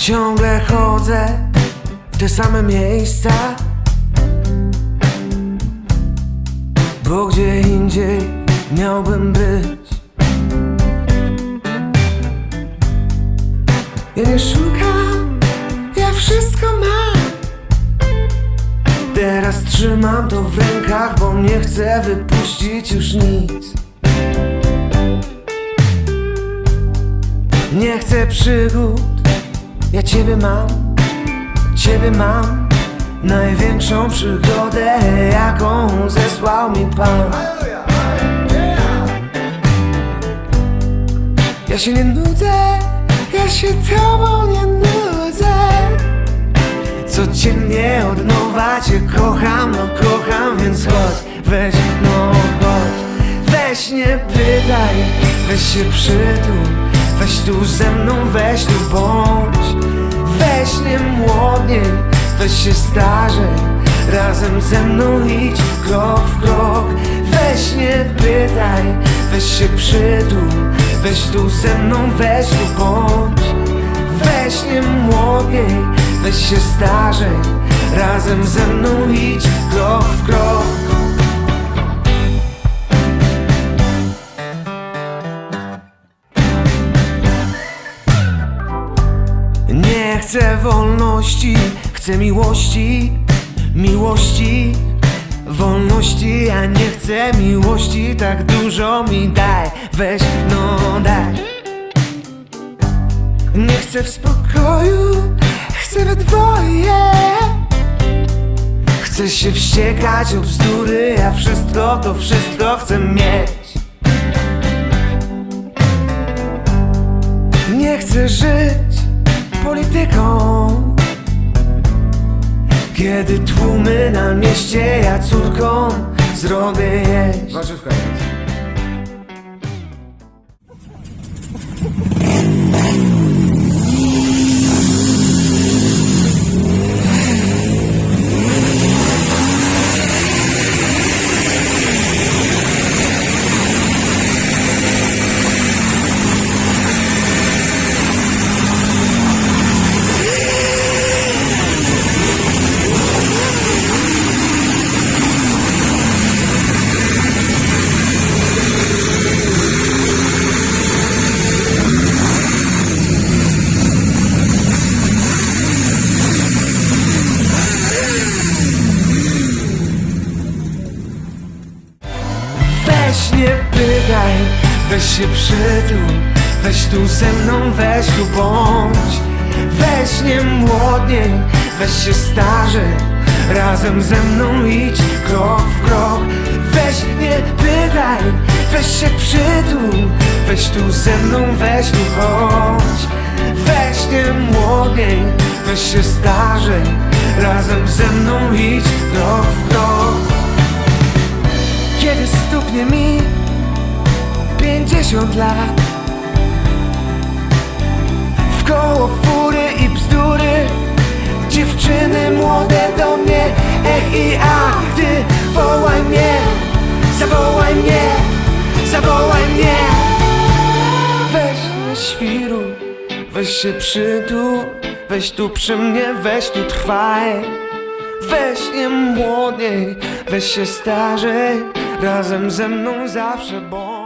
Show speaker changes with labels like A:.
A: Ciągle chodzę w te same miejsca. Bo gdzie indziej miałbym być? Ja nie szukam, ja wszystko mam. Teraz trzymam to w rękach, bo nie chcę wypuścić już nic. Nie chcę przygód, ja ciebie mam, ciebie mam Największą przygodę, jaką zesłał mi Pan. Ja się nie nudzę, ja się tobą nie nudzę. Codziennie od nowa cię kocham, no kocham, więc chodź, weź, no chodź. Weź nie pytaj, weź się przytul Weź tu ze mną, weź tu bądź weź się starzej Razem ze mną idź krok w krok. Weź nie pytaj, weź się przytul Weź tu ze mną, weź tu bądź. Weź nie młodniej, weź się starzej Razem ze mną idź krok w krok. Nie chcę wolności, chcę miłości, miłości, wolności. Ja nie chcę miłości, tak dużo mi daj, weź, no daj. Nie chcę w spokoju, chcę we dwoje. Chcę się wściekać o bzdury, ja wszystko to wszystko chcę mieć. Nie chcę żyć polityką Kiedy tłumy na mieście ja córką zrobię jeść
B: Warzywka jest.
A: Weź się przytul Weź tu ze mną, weź tu bądź. Weź nie młodniej, weź się starzej Razem ze mną idź krok w krok. Weź nie pytaj, weź się przytul Weź tu ze mną, weź tu chodź Weź nie młodniej, weź się starzej Razem ze mną idź krok w krok. Kiedy stuknie mi pięćdziesiąt lat. W koło fury i bzdury. Dziewczyny młode do mnie Ech i ach, ty wołaj mnie Zawołaj mnie, zawołaj mnie. Weź nie świru, weź się przytul Weź tu przy mnie, weź tu trwaj. Weź nie młodniej, weź się starzej Razem ze mną zawsze bądź